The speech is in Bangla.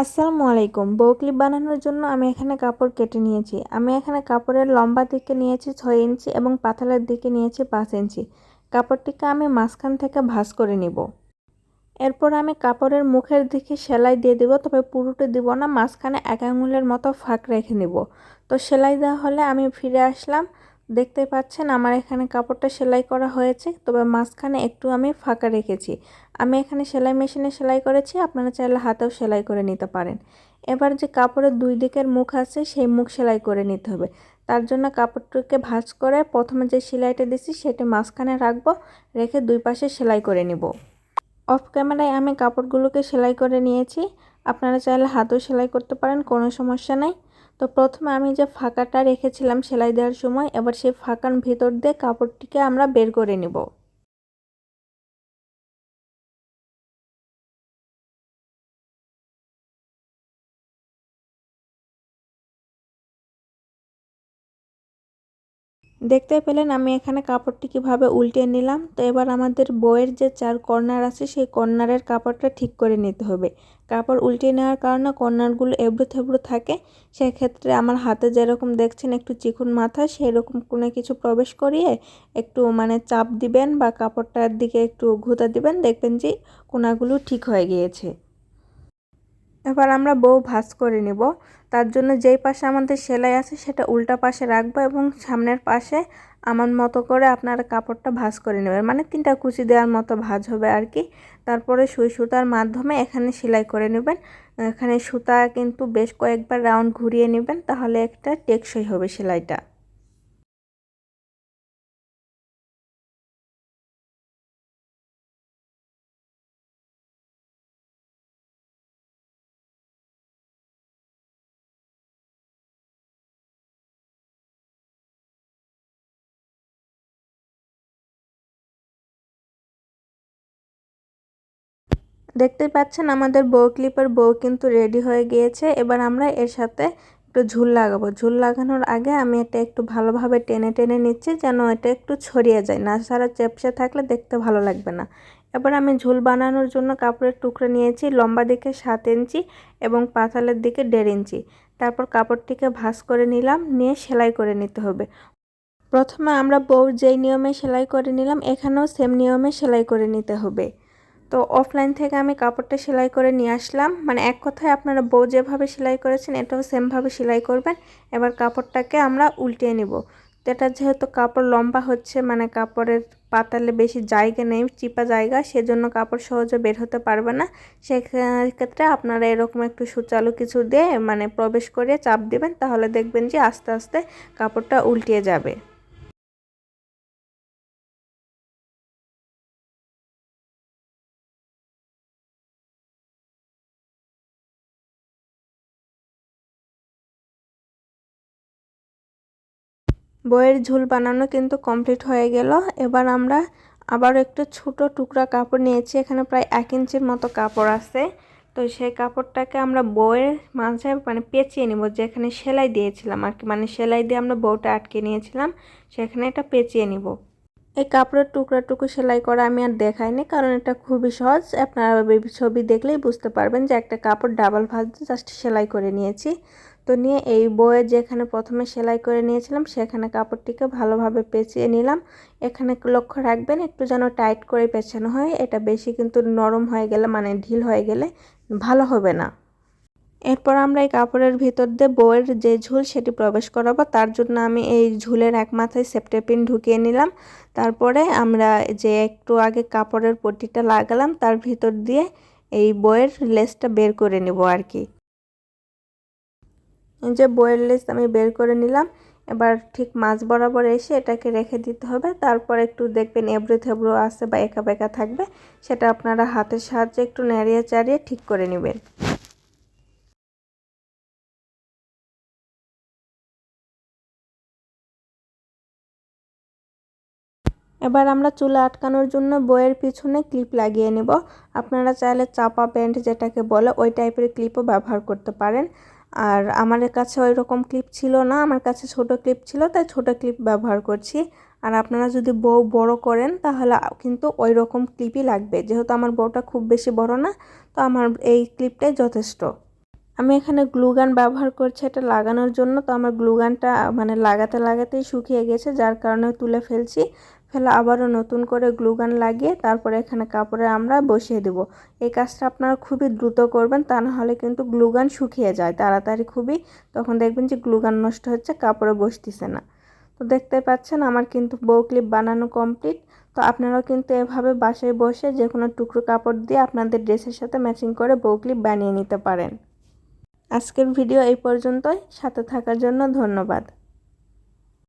আসসালামু আলাইকুম। বউ বানানোর জন্য আমি এখানে কাপড় কেটে নিয়েছি। আমি এখানে কাপড়ের লম্বা দিকে নিয়েছি ছয় ইঞ্চি এবং পাতালের দিকে নিয়েছি পাঁচ ইঞ্চি। কাপড়টিকে আমি মাঝখান থেকে ভাঁজ করে নিব। এরপর আমি কাপড়ের মুখের দিকে সেলাই দিয়ে দিব, তবে পুরোটা দিব না, মাঝখানে এক আঙুলের মতো ফাঁক রেখে নিব। তো সেলাই দেওয়া হলে আমি ফিরে আসলাম। দেখতে পাচ্ছেন আমার এখানে কাপড়টা সেলাই করা হয়েছে, তবে মাঝখানে একটু আমি ফাঁকা রেখেছি। আমি এখানে সেলাই মেশিনে সেলাই করেছি, আপনারা চাইলে হাতেও সেলাই করে নিতে পারেন। এবার যে কাপড়ের দুই দিকের মুখ আছে, সেই মুখ সেলাই করে নিতে হবে। তার জন্য কাপড়টাকে ভাঁজ করে প্রথমে যে সেলাইটা দিছি সেটা মাঝখানে রাখব, রেখে দুই পাশে সেলাই করে নিব। অফ ক্যামেরায় আমি কাপড়গুলোকে সেলাই করে নিয়েছি। আপনারা চাইলে হাতেও সেলাই করতে পারেন, কোনো সমস্যা নাই। তো প্রথমে আমি যে ফাঁকাটা রেখেছিলাম সেলাই দেওয়ার সময়, এবার সেই ফাঁকার ভিতর দিয়ে কাপড়টিকে আমরা বের করে নিব। দেখতে পেলেন আমি এখানে কাপড়টি কীভাবে উল্টে নিলাম। তো এবার আমাদের বইয়ের যে চার কর্নার আছে, সেই কর্নারের কাপড়টা ঠিক করে নিতে হবে। কাপড় উল্টে নেওয়ার কারণে কর্নারগুলো এবড়ো থেবড়ো থাকে। সেক্ষেত্রে আমার হাতে যেরকম দেখছেন একটু চিকুন মাথা সেই রকম কোনো কিছু প্রবেশ করিয়ে একটু মানে চাপ দিবেন বা কাপড়টার দিকে একটু ঘুতা দিবেন, দেখবেন যে কোনাগুলো ঠিক হয়ে গিয়েছে। এবার আমরা বউ ভাঁজ করে নেব। তার জন্য যেই পাশে আমাদের সেলাই আছে সেটা উল্টা পাশে রাখব এবং সামনের পাশে আমার মতো করে আপনারা কাপড়টা ভাঁজ করে নেবেন। মানে তিনটা কুচি দেওয়ার মতো ভাঁজ হবে আর কি। তারপরে সুই সুতার মাধ্যমে এখানে সেলাই করে নেবেন। এখানে সুতা কিন্তু বেশ কয়েকবার রাউন্ড ঘুরিয়ে নেবেন, তাহলে একটা টেকসই হবে সেলাইটা। দেখতে পাচ্ছেন আমাদের বউ ক্লিপের বউ কিন্তু রেডি হয়ে গিয়েছে। এবার আমরা এর সাথে একটু ঝুল লাগাবো। ঝুল লাগানোর আগে আমি এটা একটু ভালোভাবে টেনে টেনে নিচ্ছি যেন এটা একটু ছড়িয়ে যায়। না সারা চেপসে থাকলে দেখতে ভালো লাগবে না। এবার আমি ঝুল বানানোর জন্য কাপড়ের টুকরো নিয়েছি লম্বা দিকে সাত ইঞ্চি এবং পাতালের দিকে দেড় ইঞ্চি। তারপর কাপড়টিকে ভাঁজ করে নিলাম, নিয়ে সেলাই করে নিতে হবে। প্রথমে আমরা বউ যেই নিয়মে সেলাই করে নিলাম, এখানেও সেম নিয়মে সেলাই করে নিতে হবে। তো অফলাইন থেকে আমি কাপড়টা সেলাই করে নিয়ে আসলাম। মানে এক কথায় আপনারা বউ যেভাবে সেলাই করেছেন, এটাও সেমভাবে সেলাই করবেন। এবার কাপড়টাকে আমরা উল্টিয়ে নিব। তো এটা যেহেতু কাপড় লম্বা হচ্ছে মানে কাপড়ের পাতালে বেশি জায়গা নেই, চিপা জায়গা, সেজন্য কাপড় সহজে বের হতে পারবে না। সেক্ষেত্রে আপনারা এরকম একটু সুচালু কিছু দিয়ে মানে প্রবেশ করে চাপ দেবেন, তাহলে দেখবেন যে আস্তে আস্তে কাপড়টা উল্টিয়ে যাবে। বইয়ের ঝুল বানানো কিন্তু কমপ্লিট হয়ে গেল। এবার আমরা আবার একটু ছোট টুকরা কাপড় নিয়েছি। এখানে প্রায় এক ইঞ্চির মতো কাপড় আছে। তো সেই কাপড়টাকে আমরা বইয়ের মাঝে মানে পেঁচিয়ে নিব, যেখানে সেলাই দিয়েছিলাম আর কি। মানে সেলাই দিয়ে আমরা বউটা আটকে নিয়েছিলাম, সেখানে এটা পেঁচিয়ে নিব। এই কাপড়ের টুকরা সেলাই করা আমি আর দেখাইনি, কারণ এটা খুবই সহজ। আপনারা ছবি দেখলেই বুঝতে পারবেন যে একটা কাপড় ডাবল ভাজ, জাস্ট সেলাই করে নিয়েছি। তো নিয়ে এই বইয়ে যেখানে প্রথমে সেলাই করে নিয়েছিলাম, সেখানে কাপড়টিকে ভালোভাবে পেঁচিয়ে নিলাম। এখানে লক্ষ্য রাখবেন, একটু যেন টাইট করে পেছানো হয়, এটা বেশি কিন্তু নরম হয়ে গেলে মানে ঢিল হয়ে গেলে ভালো হবে না। এরপর আমরা এই কাপড়ের ভিতর দিয়ে বইয়ের যে ঝুল, সেটি প্রবেশ করাবো। তার জন্য আমি এই ঝুলের এক মাথায় সেপ্টেপিন ঢুকিয়ে নিলাম। তারপরে আমরা যে একটু আগে কাপড়ের পট্টিটা লাগালাম, তার ভিতর দিয়ে এই বইয়ের লেসটা বের করে নেব আর কি। যে বইয়ের লেস আমি বের করে নিলাম। এবার ঠিক মাছ বরাবর এসে এটাকে রেখে দিতে হবে। তারপর একটু দেখবেন এবড়ো থেবড়ো আছে বা একা বেঁকা থাকবে। সেটা আপনারা হাতের সাহায্যে একটু নাড়িয়ে চাড়িয়ে ঠিক করে নেবেন। এবার আমরা চুলে আটকানোর জন্য বইয়ের পিছনে ক্লিপ লাগিয়ে নেব। আপনারা চাইলে চাপা প্যান্ট যেটাকে বলে, ওই টাইপের ক্লিপও ব্যবহার করতে পারেন। আর আমার কাছে ওই রকম ক্লিপ ছিল না, আমার কাছে ছোট ক্লিপ ছিল, তাই ছোট ক্লিপ ব্যবহার করছি। আর আপনারা যদি বউ বড় করেন, তাহলে কিন্তু ওই রকম ক্লিপই লাগবে। যেহেতু আমার বউটা খুব বেশি বড় না, তো আমার এই ক্লিপটাই যথেষ্ট। আমি এখানে গ্লুগান ব্যবহার করছি, এটা লাগানোর জন্য। তো আমার গ্লুগানটা মানে লাগাতে, লাগাতেই শুকিয়ে গেছে, যার কারণে তুলে ফেলছি। ফেলে আবারও নতুন করে গ্লুগান লাগিয়ে তারপরে এখানে কাপড়ে আমরা বসিয়ে দেব। এই কাজটা আপনারা খুবই দ্রুত করবেন, তা নাহলে কিন্তু গ্লুগান শুকিয়ে যায় তাড়াতাড়ি খুবই। তখন দেখবেন যে গ্লুগান নষ্ট হচ্ছে কাপড়ে বসতেছে না। তো দেখতে পাচ্ছেন আমার কিন্তু বউ ক্লিপ বানানো কমপ্লিট। তো আপনারাও কিন্তু এভাবে বাসায় বসে যে কোনো টুকরো কাপড় দিয়ে আপনাদের ড্রেসের সাথে ম্যাচিং করে বউ ক্লিপ বানিয়ে নিতে পারেন। আজকের ভিডিও এই পর্যন্তই। সাথে থাকার জন্য ধন্যবাদ।